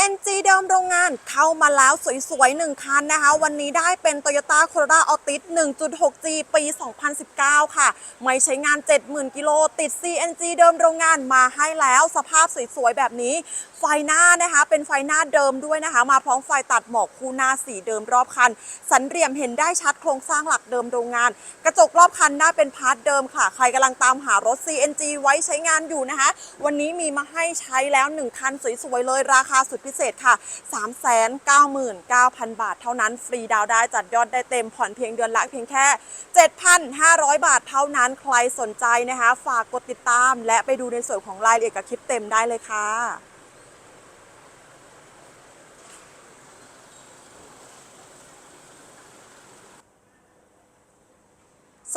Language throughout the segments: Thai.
CNG เดิมโรงงานเข้ามาแล้วสวยๆหนึ่งคันนะคะ วันนี้ได้เป็น Toyota Corolla Altis 1.6G ปี 2019 ค่ะ ไม่ใช้งาน 70,000 กิโลติด CNG เดิมโรงงานมาให้แล้วสภาพสวยๆ แบบนี้ ไฟหน้านะคะเป็นไฟหน้าเดิมด้วยนะคะ มาพร้อมไฟตัดหมอกคู่หน้าสีเดิมรอบคัน สันเหลี่ยมเห็นได้ชัดโครงสร้างหลักเดิมโรงงาน กระจกรอบคันหน้าเป็นพาร์ทเดิมค่ะ ใครกำลังตามหารถ CNG ไว้ใช้งานอยู่นะคะ วันนี้มีมาให้ใช้แล้ว 1 คันสวยๆ เลยราคาสุดพิิเศษค่ะ 399,000 บาท เท่านั้นฟรีดาวได้จัดยอดได้เต็มผ่อนเพียงเดือนละเพียงแค่ 7,500 บาทเท่านั้นใครสนใจนะคะ ฝากกดติดตาม และไปดูในส่วนของรายละเอียดกับคลิปเต็มได้เลยค่ะ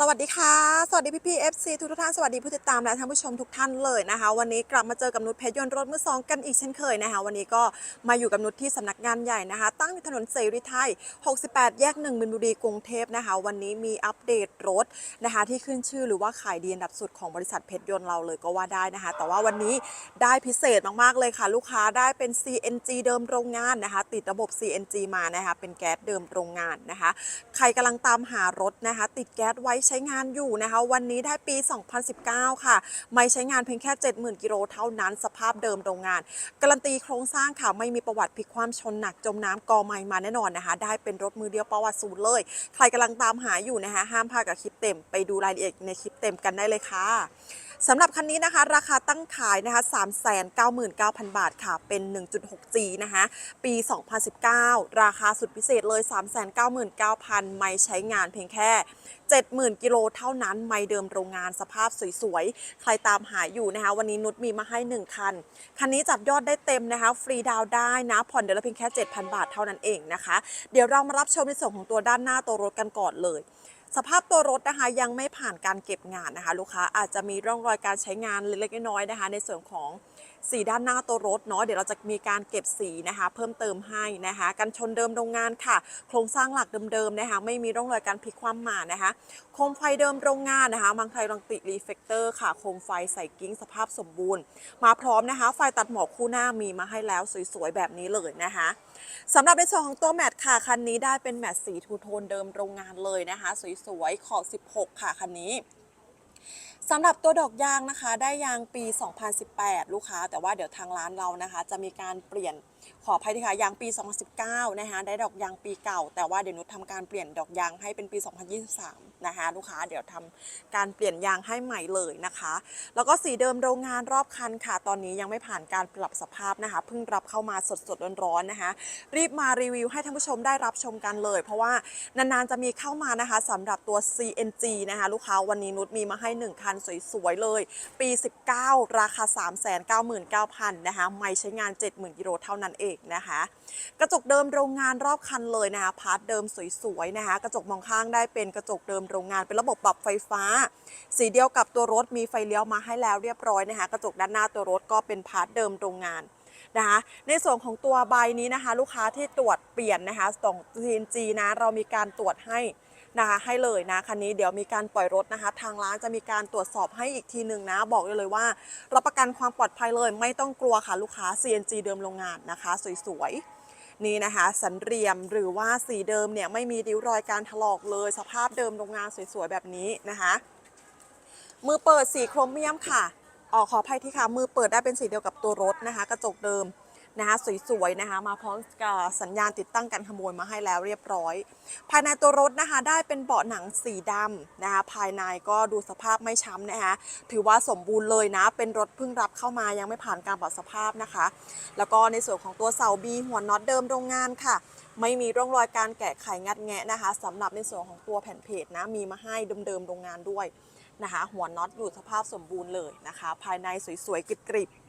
สวัสดีค่ะ สวัสดีพี่พีเอฟซีทุกท่าน สวัสดีผู้ติดตามและท่านผู้ชมทุกท่านเลยนะคะ วันนี้กลับมาเจอกับนุชเพชรยนต์รถมือสองกันอีกเช่นเคยนะคะ วันนี้ก็มาอยู่กับนุชที่สำนักงานใหญ่นะคะ ตั้งอยู่ถนนเสรีไทย 68 แยก1มินบุรีกรุงเทพนะคะ วันนี้มีอัปเดตรถนะคะ ที่ขึ้นชื่อหรือว่าขายดีอันดับสุดของบริษัทเพชรยนต์เราเลยก็ว่าได้นะคะ แต่ว่าวันนี้ได้พิเศษมากๆเลยค่ะ ลูกค้าได้เป็น CNG เดิมโรงงานนะคะ ติดระบบ CNG มานะคะ เป็นแก๊สเดิมโรงงานนะคะ ใครกำลังตามหารถนะคะ ติดแก๊สไว้ใช้งานอยู่นะคะ วันนี้ได้ปี 2019 ค่ะ ไม่ใช้งานเพียงแค่ 70,000 กิโลเท่านั้นสภาพเดิมโรงงาน การันตีโครงสร้างค่ะ ไม่มีประวัติพลิกความชนหนักจมน้ำกอไม้มาแน่นอนนะคะ ได้เป็นรถมือเดียวประวัติศูนย์เลย ใครกำลังตามหาอยู่นะคะ ห้ามพลาดกับคลิปเต็ม ไปดูรายละเอียดในคลิปเต็มกันได้เลยค่ะ สำหรับคันนี้นะคะ ราคาตั้งขายนะคะ 399,000 บาทค่ะ เป็น 1.6G นะคะ ปี 2019 ราคาสุดพิเศษเลย 399,000 ไม่ใช้งานเพียงแค่ 70,000 กิโลเท่านั้น ไม่เดิมโรงงานสภาพสวยๆ ใครตามหาอยู่นะคะ วันนี้นุชมีมาให้ 1 คัน คันนี้จัดยอดได้เต็มนะคะ ฟรีดาวได้นะ ผ่อนเดือนละเพียงแค่ 7,000 บาทเท่านั้นเองนะคะ เดี๋ยวเรามารับชมในส่วนของตัวด้านหน้าตัวรถกันก่อนเลย สภาพตัวรถนะคะยังไม่ผ่านการเก็บงานนะคะ ลูกค้าอาจจะมีร่องรอยการใช้งานเล็กๆน้อยๆนะคะ ในส่วนของ สีด้านหน้าตัวรถเนาะเดี๋ยวเราจะมีการเก็บสีนะคะ เพิ่มเติมให้นะคะกันชนเดิมโรงงานค่ะ โครงสร้างหลักเดิมๆนะคะ ไม่มีร่องรอยการพลิกคว่ำมานะคะ โคมไฟเดิมโรงงานนะคะมังไทยรังติรีเฟกเตอร์ค่ะ โคมไฟใส่กิ้งสภาพสมบูรณ์ มาพร้อมนะคะ ไฟตัดหมอกคู่หน้ามีมาให้แล้วสวยๆแบบนี้เลยนะคะสำหรับในส่วนของตัวแมตต์ค่ะคันนี้ได้เป็นแมตต์สีทูโทนเดิมโรงงานเลยนะคะ สวยๆขอบ 16 ค่ะคันนี้ สำหรับตัวดอกยางนะคะ ได้ยางปี 2018 ลูกค้า แต่ว่าเดี๋ยวทางร้านเรานะคะ จะมีการเปลี่ยน ขออภัยทีค่ะยางปี 2019 นะคะได้ดอกยางปีเก่า แต่ว่าเดี๋ยวนุชทำการเปลี่ยนดอกยางให้เป็นปี 2023 นะคะลูกค้าเดี๋ยวทำการเปลี่ยนยางให้ใหม่เลยนะคะ แล้วก็สีเดิมโรงงานรอบคันค่ะ ตอนนี้ยังไม่ผ่านการปรับสภาพนะคะเพิ่งรับเข้ามาสดๆร้อนๆนะคะ รีบมารีวิวให้ท่านผู้ชมได้รับชมกันเลย เพราะว่านานๆจะมีเข้ามานะคะสำหรับตัว CNG นะคะลูกค้าวันนี้นุชมีมาให้ 1 คันสวยๆเลย ปี 19 ราคา 399,000นะคะไม่ใช้งาน 70,000กิโลเท่านั้นเองนะคะ กระจกเดิมโรงงานรอบคันเลยนะคะพาร์ทเดิมสวยๆนะคะ กระจกมองข้างได้เป็นกระจกเดิมโรงงานเป็นระบบปรับไฟฟ้า สีเดียวกับตัวรถมีไฟเลี้ยวมาให้แล้วเรียบร้อยนะคะ กระจกด้านหน้าตัวรถก็เป็นพาร์ทเดิมโรงงาน นะคะในส่วนของตัวใบนี้นะคะ ลูกค้าที่ตรวจเปลี่ยนนะคะส่ง TNG นะเรามีการตรวจให้นะคะให้เลยนะคันนี้เดี๋ยวมีการปล่อยรถนะคะ ทางร้านจะมีการตรวจสอบให้อีกทีหนึ่งนะ บอกเลยว่ารับประกันความปลอดภัยเลยไม่ต้องกลัวค่ะลูกค้า CNG เดิมโรงงานนะคะ สวยๆนี่นะคะ สันเรียมหรือว่าสีเดิมเนี่ยไม่มีริ้วรอยการถลอกเลย สภาพเดิมโรงงานสวยๆแบบนี้นะคะ มือเปิดสีโครเมียมค่ะ ออกขออภัยที่ค่ะมือเปิดได้เป็นสีเดียวกับตัวรถนะคะ กระจกเดิมนะคะสวยๆนะคะมาพร้อมกับสัญญาณติดตั้งกันขโมยมาให้แล้วเรียบร้อย ภายในตัวรถนะคะได้เป็นเบาะหนังสีดำนะคะภายในก็ดูสภาพไม่ช้ำนะคะถือว่าสมบูรณ์เลยนะเป็นรถเพิ่งรับเข้ามายังไม่ผ่านการปรับสภาพนะคะ แล้วก็ในส่วนของตัวเสาบีหัวน็อตเดิมโรงงานค่ะ ไม่มีร่องรอยการแกะไขงัดแงะนะคะสำหรับในส่วนของตัวแผ่นเพจนะมีมาให้เดิมๆโรงงานด้วย นะคะ หัวน็อตอยู่สภาพสมบูรณ์เลยนะคะ ภายในสวยๆกริบๆ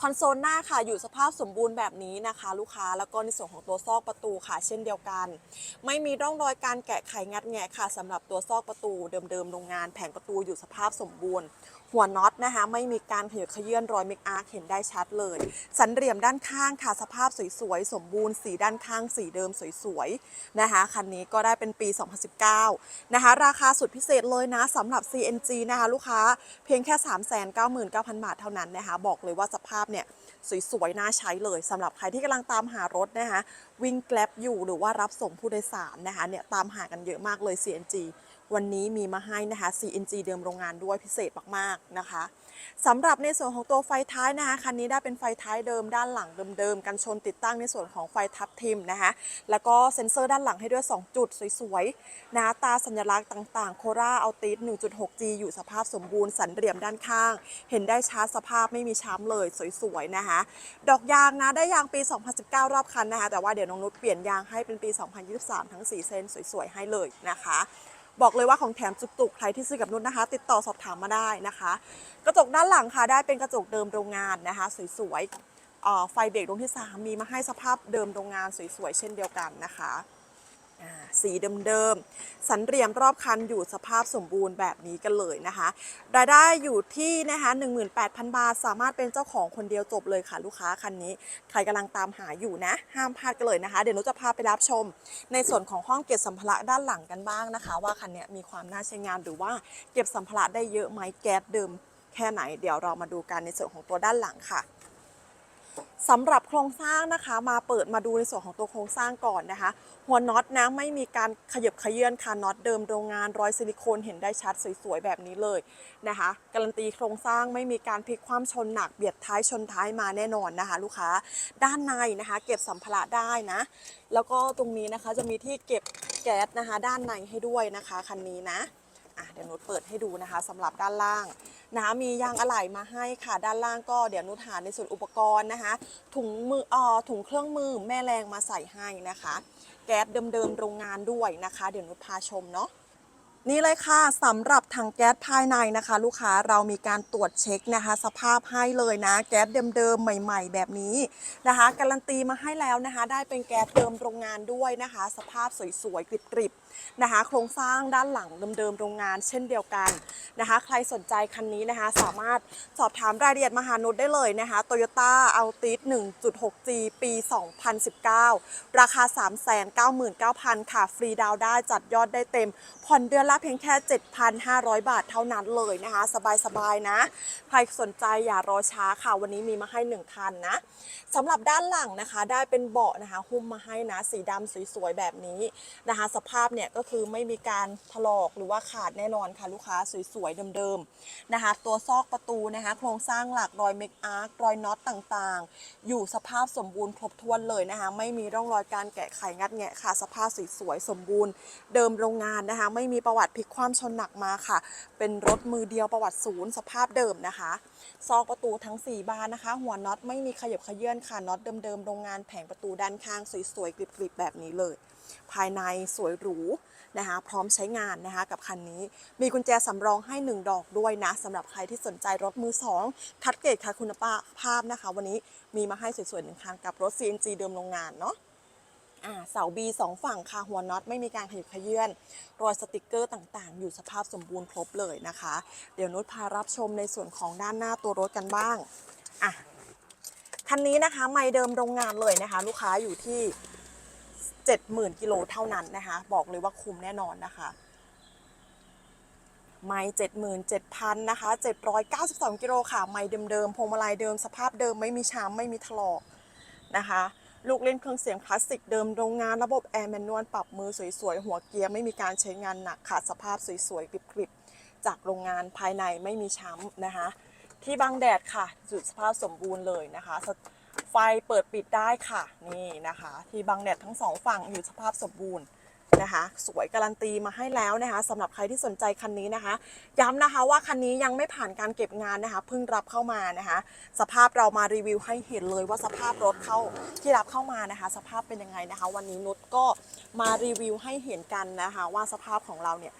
คอนโซลหน้าค่ะอยู่สภาพสมบูรณ์แบบนี้นะคะ ลูกค้าแล้วก็ในส่วนของตัวซอกประตูค่ะ เช่นเดียวกัน ไม่มีร่องรอยการแกะไขงัดแงะค่ะสำหรับตัวซอกประตูเดิมๆโรงงาน แผงประตูอยู่สภาพสมบูรณ์ หัวน็อตนะคะ ไม่มีการขยับเขยื่อนรอยเมกอาร์เห็นได้ชัดเลย สันเหลี่ยมด้านข้างค่ะ สภาพสวยๆสมบูรณ์สีด้านข้างสีเดิมสวยๆนะคะคันนี้ก็ได้เป็นปี 2019 นะคะ ราคาสุดพิเศษเลยนะสำหรับ CNG นะคะ ลูกค้าเพียงแค่ 399,000 บาทเท่านั้นนะคะ บอกเลยว่าสภาพเนี่ยสวยๆน่าใช้เลยสำหรับใครที่กำลังตามหารถนะคะวิ่งแกลบอยู่หรือว่ารับส่งผู้โดยสารนะคะเนี่ยตามหากันเยอะมากเลย CNG วันนี้มีมาให้นะคะ CNG เดิมโรงงานด้วยพิเศษมากๆนะคะ สำหรับในส่วนของตัวไฟท้ายนะคะคันนี้ได้เป็นไฟท้ายเดิมด้านหลังเดิมๆกันชนติดตั้งในส่วนของไฟทับทิมนะคะแล้วก็เซ็นเซอร์ด้านหลังให้ด้วย 2 จุดสวยๆนะตาสัญลักษณ์ต่างๆ โคราเอาติส 1.6G อยู่สภาพสมบูรณ์สันเหลี่ยมด้านข้าง เห็นได้ชัดสภาพไม่มีช้ำเลยสวยๆนะคะดอกยางนะได้ยางปี 2019 รอบคันนะคะแต่ว่าเดี๋ยวน้องนุชเปลี่ยนยางให้เป็นปี 2023 ทั้ง 4 เส้นสวยๆให้เลยนะคะ บอกเลยว่าของแถมจุกๆ ใครที่ซื้อกับนุชนะคะ ติดต่อสอบถามมาได้นะคะ กระจกด้านหลังค่ะได้เป็นกระจกเดิมโรงงานนะคะ สวยๆไฟเบรกดวงที่ 3 มีมาให้สภาพเดิมโรงงานสวยๆเช่นเดียวกันนะคะ สีเดิมๆ สันเหลี่ยมรอบคันอยู่สภาพสมบูรณ์แบบนี้กันเลยนะคะ รายได้อยู่ที่นะคะ 18,000 บาท สามารถเป็นเจ้าของคนเดียวจบเลยค่ะลูกค้าคันนี้ ใครกำลังตามหาอยู่นะ ห้ามพลาดกันเลยนะคะ เดี๋ยวหนุจะพาไปรับชม ในส่วนของห้องเก็บสัมภาระด้านหลังกันบ้างนะคะ ว่าคันนี้มีความน่าใช้งานหรือว่าเก็บสัมภาระได้เยอะไหมแก๊สเดิมแค่ไหน เดี๋ยวเรามาดูกันในส่วนของตัวด้านหลังค่ะสำหรับโครงสร้างนะคะ มาเปิดมาดูในส่วนของตัวโครงสร้างก่อนนะคะ หัวน็อตนะไม่มีการขยับขยื่นค่ะน็อตเดิมโรงงานรอยซิลิโคนเห็นได้ชัดสวยๆแบบนี้เลยนะคะการันตีโครงสร้างไม่มีการพลิกคว่ำชนหนักเบียดท้ายชนท้ายมาแน่นอนนะคะ ลูกค้าด้านในนะคะ เก็บสัมภาระได้นะ แล้วก็ตรงนี้นะคะจะมีที่เก็บแก๊สนะคะ ด้านในให้ด้วยนะคะคันนี้นะะเดี๋ยวนุชเปิดให้ดูนะคะสำหรับด้านล่าง นะมียางอะไหล่มาให้ค่ะ ด้านล่างก็เดี๋ยวนุชหาในส่วนอุปกรณ์นะคะ ถุงมือเอ่อถุงเครื่องมือแม่แรงมาใส่ให้นะคะ แก๊สเดิมๆโรงงานด้วยนะคะ เดี๋ยวนุชพาชมเนาะนี่เลยค่ะสำหรับถังแก๊สภายในนะคะ ลูกค้าเรามีการตรวจเช็คนะคะ สภาพให้เลยนะ แก๊สเดิมๆใหม่ ๆ แบบนี้นะคะการันตีมาให้แล้วนะคะ ได้เป็นแก๊สเดิมโรงงานด้วยนะคะ สภาพสวยๆกริบๆ นะคะ โครงสร้างด้านหลังเดิมๆโรงงาน เช่นเดียวกันนะคะ ใครสนใจคันนี้นะคะ สามารถสอบถามรายละเอียดมหานุชได้เลยนะคะ Toyota Altis 1.6G ปี 2019 ราคา 399,000 ค่ะ ฟรีดาวได้จัดยอดได้เต็ม ผ่อนเดือนละเพียงแค่ 7,500 บาทเท่านั้นเลยนะคะ สบายๆนะ ใครสนใจอย่ารอช้าค่ะ วันนี้มีมาให้ 1 คันนะสำหรับด้านหลังนะคะ ได้เป็นเบาะนะคะ หุ้มมาให้นะ สีดำสวยๆ แบบนี้นะคะ สภาพเนี่ยก็คือไม่มีการถลอกหรือว่าขาดแน่นอนค่ะลูกค้าสวยๆเดิมๆนะคะ ตัวซอกประตูนะคะ โครงสร้างหลักรอยเมกอาร์ครอยน็อตต่างๆ อยู่สภาพสมบูรณ์ครบถ้วนเลยนะคะ ไม่มีร่องรอยการแกะไขงัดแงะค่ะ สภาพสวยๆสมบูรณ์ เดิมโรงงานนะคะ ไม่มีประวัติพลิกคว่ำชนหนักมาค่ะ เป็นรถมือเดียวประวัติศูนย์สภาพเดิมนะคะซอกประตูทั้ง 4 บานนะคะ หัวน็อตไม่มีขยับขยื่นค่ะน็อตเดิมๆโรงงานแผงประตูด้านข้างสวยๆกริบๆแบบนี้เลย ภายในสวยหรูนะคะพร้อมใช้งานนะคะกับคันนี้ มีกุญแจสำรองให้ 1 ดอกด้วยนะสำหรับใครที่สนใจรถมือ 2 คัดเกรดค่ะคุณภาพนะคะ วันนี้มีมาให้สวยๆหนึ่งคันกับรถ CNG เดิมโรงงานเนาะเสา B สองฝั่งค่ะหัวน็อตไม่มีการขยับขยื่นรอยสติกเกอร์ต่างๆ อยู่สภาพสมบูรณ์ครบเลยนะคะ เดี๋ยวนุชพารับชมในส่วนของด้านหน้าตัวรถกันบ้างอะคันนี้นะคะ ไม่เดิมโรงงานเลยนะคะ ลูกค้าอยู่ที่ 70,000กิโลเท่านั้นนะคะ บอกเลยว่าคุ้มแน่นอนนะคะไม่77,000นะคะ792กิโลค่ะ ไม่เดิมๆพวงมาลัยเดิมสภาพเดิมไม่มีช้ำไม่มีถลอกนะคะ ลูกเล่นเครื่องเสียงคลาสสิกเดิมโรงงานระบบแอร์แมนนวลปรับมือสวยๆ หัวเกียร์ไม่มีการใช้งานหนักค่ะสภาพสวยๆกริบๆ จากโรงงานภายในไม่มีช้ำนะคะ ที่บังแดดค่ะจุดสภาพสมบูรณ์เลยนะคะ ไฟเปิดปิดได้ค่ะนี่นะคะ ที่บังแดดทั้งสองฝั่งอยู่สภาพสมบูรณ์นะคะ สวยการันตีมาให้แล้วนะคะสำหรับใครที่สนใจคันนี้นะคะ ย้ำนะคะว่าคันนี้ยังไม่ผ่านการเก็บงานนะคะเพิ่งรับเข้ามานะคะ สภาพเรามารีวิวให้เห็นเลยว่าสภาพรถเข้าที่รับเข้ามานะคะ สภาพเป็นยังไงนะคะ วันนี้นุชก็มารีวิวให้เห็นกันนะคะ ว่าสภาพของเราเนี่ย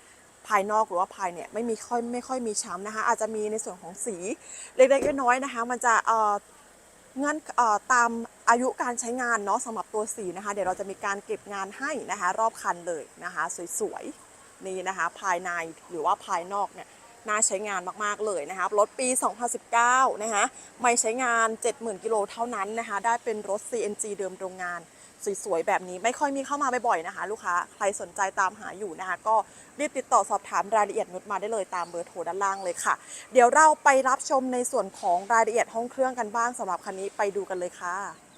ภายนอกหรือว่าภายเนี่ยไม่มีค่อยไม่ค่อยมีช้ำนะคะ อาจจะมีในส่วนของสีเล็กๆน้อยๆนะคะ มันจะเอ่อ เงื่อนตามอายุการใช้งานเนาะสำหรับตัวสีนะคะ เดี๋ยวเราจะมีการเก็บงานให้นะคะ รอบคันเลยนะคะ สวยๆนี่นะคะ ภายในหรือว่าภายนอกเนี่ยน่าใช้งานมากๆเลยนะคะรถปี 2019 นะคะไม่ใช้งาน 70,000 กิโลเท่านั้นนะคะ ได้เป็นรถ CNG เดิมโรงงาน สวยๆแบบนี้ไม่ค่อยมีเข้ามาบ่อยๆนะคะ ลูกค้าใครสนใจตามหาอยู่นะคะ ก็รีบติดต่อสอบถามรายละเอียดนุชมาได้เลยตามเบอร์โทรด้านล่างเลยค่ะ เดี๋ยวเราไปรับชมในส่วนของรายละเอียดห้องเครื่องกันบ้างสำหรับคันนี้ไปดูกันเลยค่ะ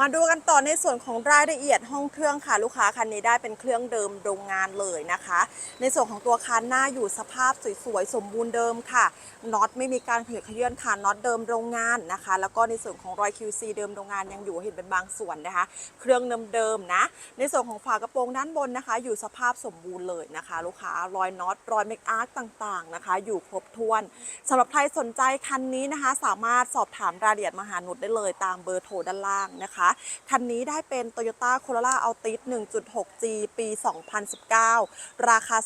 มาดูกันต่อในส่วนของรายละเอียดห้องเครื่องค่ะลูกค้าคันนี้ได้เป็นเครื่องเดิมโรงงานเลยนะคะ ในส่วนของตัวคันหน้าอยู่สภาพสวยๆสมบูรณ์เดิมค่ะน็อตไม่มีการขยับเขยื่อนค่ะน็อตเดิมโรงงานนะคะ แล้วก็ในส่วนของรอย QC เดิมโรงงานยังอยู่เห็นเป็นบางส่วนนะคะ เครื่องเดิมๆนะ ในส่วนของฝากระโปรงด้านบนนะคะ อยู่สภาพสมบูรณ์เลยนะคะ ลูกค้ารอยน็อตรอยเมคอาร์ตต่างๆนะคะ อยู่ครบถ้วนสำหรับใครสนใจคันนี้นะคะ สามารถสอบถามรายละเอียดมาหานุชได้เลย ตามเบอร์โทรด้านล่างนะคะคันนี้ได้เป็น Toyota Corolla Altis 1.6G ปี 2019 ราคา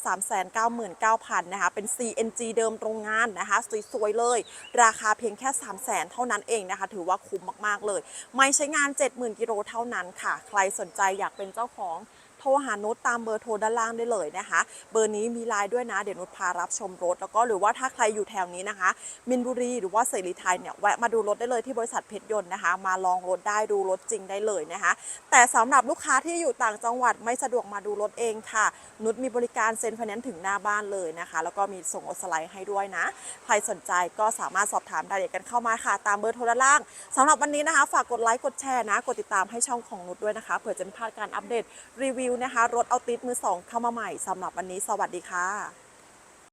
399,000 นะคะ เป็น CNG เดิมโรงงานนะคะ สวยๆเลย ราคาเพียงแค่ 300,000 เท่านั้นเองนะคะ ถือว่าคุ้มมากๆเลย ไม่ใช้งาน 70,000 กิโลเท่านั้นค่ะ ใครสนใจอยากเป็นเจ้าของ โทรหานุชตามเบอร์โทรด้านล่างได้เลยนะคะ เบอร์นี้มีไลน์ด้วยนะ เดี๋ยวนุชพารับชมรถ แล้วก็หรือว่าถ้าใครอยู่แถวนี้นะคะ มินบุรีหรือว่าเสรีไทยเนี่ยแวะมาดูรถได้เลยที่บริษัทเพชรยนต์นะคะ มาลองรถได้ดูรถจริงได้เลยนะคะ แต่สำหรับลูกค้าที่อยู่ต่างจังหวัดไม่สะดวกมาดูรถเองค่ะ นุชมีบริการเซ็นไฟแนนซ์ถึงหน้าบ้านเลยนะคะ แล้วก็มีส่งรถสไลด์ให้ด้วยนะ ใครสนใจก็สามารถสอบถามรายละเอียดกันเข้ามาค่ะ ตามเบอร์โทรด้านล่างสำหรับวันนี้นะคะ ฝากกดไลค์กดแชร์นะ กดติดตามให้ช่องของนุชด้วยนะคะเผื่อจะไม่พลาดการอัปเดตรีวิวนะคะ รถเอาติดมือสองเข้ามาใหม่สำหรับวันนี้สวัสดีค่ะ